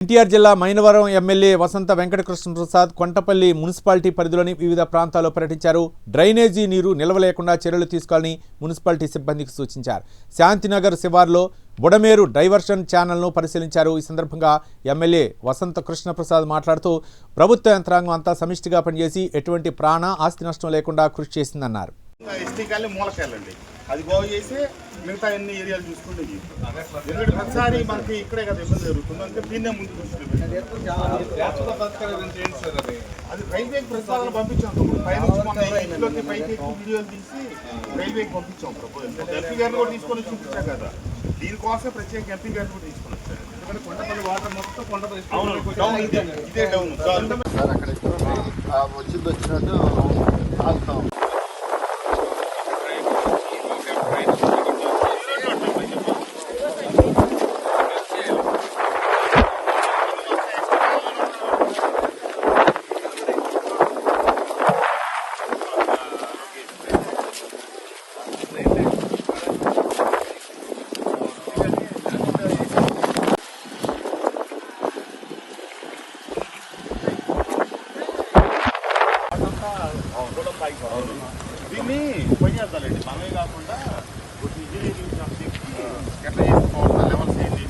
ఎన్టీఆర్ జిల్లా మైనవరం MLA Vasantha Venkatakrishna Prasad Kondapalli municipality పరిధిలోని వివిధ ప్రాంతాల్లో పర్యటించారు డ్రైనేజీ నీరు నిలవలేకుండా చర్యలు తీసుకోవాలని మున్సిపాలిటీ సిబ్బందికి సూచించారు శాంతినగర్ శివార్లో బుడమేరు డైవర్షన్ ఛానల్ను పరిశీలించారు ఈ సందర్భంగా ఎమ్మెల్యే వసంత కృష్ణప్రసాద్ మాట్లాడుతూ ప్రభుత్వ యంత్రాంగం అంతా సమిష్టిగా పనిచేసి ఎటువంటి ప్రాణ ఆస్తి నష్టం లేకుండా కృషి చేసిందన్నారు అది బాగు చేసి మిగతా అన్ని ఏరియాలు చూసుకుంటే ఎందుకంటే ప్రతిసారి మనకి ఇక్కడే కదా ఇబ్బంది జరుగుతుంది. అంటే దీన్నే ముందు. అది రైల్వేకి ప్రతిపాదన పంపించాం పైకి ఎక్కువ వీడియోలు తీసి రైల్వేకి పంపించాం ప్రపోజల్ ఎంపీ గారిని కూడా తీసుకొని చూపించాం కదా. దీనికోసం ప్రత్యేక ఎంపీ గారిని కూడా తీసుకొని వచ్చారు. ఎందుకంటే కొండపల్లి వాటర్ మొత్తం కొండపల్లి ఇదే. డౌన్. సార్ అక్కడ వచ్చింది వచ్చినట్టు ఆగుతాం దీన్ని చేద్దాలండి మనమే కాకుండా ఇంజనీరింగ్ కంపెనీకి ఎట్లా చేసుకోవాలి లెవెల్స్ ఏంటి?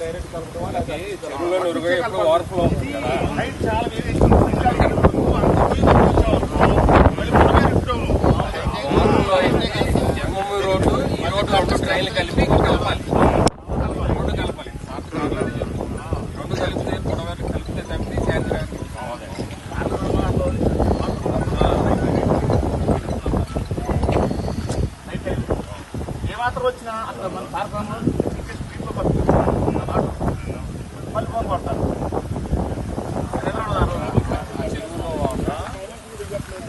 డైరెక్ట్ కలపడం హైట్ చాలా ఏ మాత్రం వచ్చినా అక్కడ మన కార్యక్రమం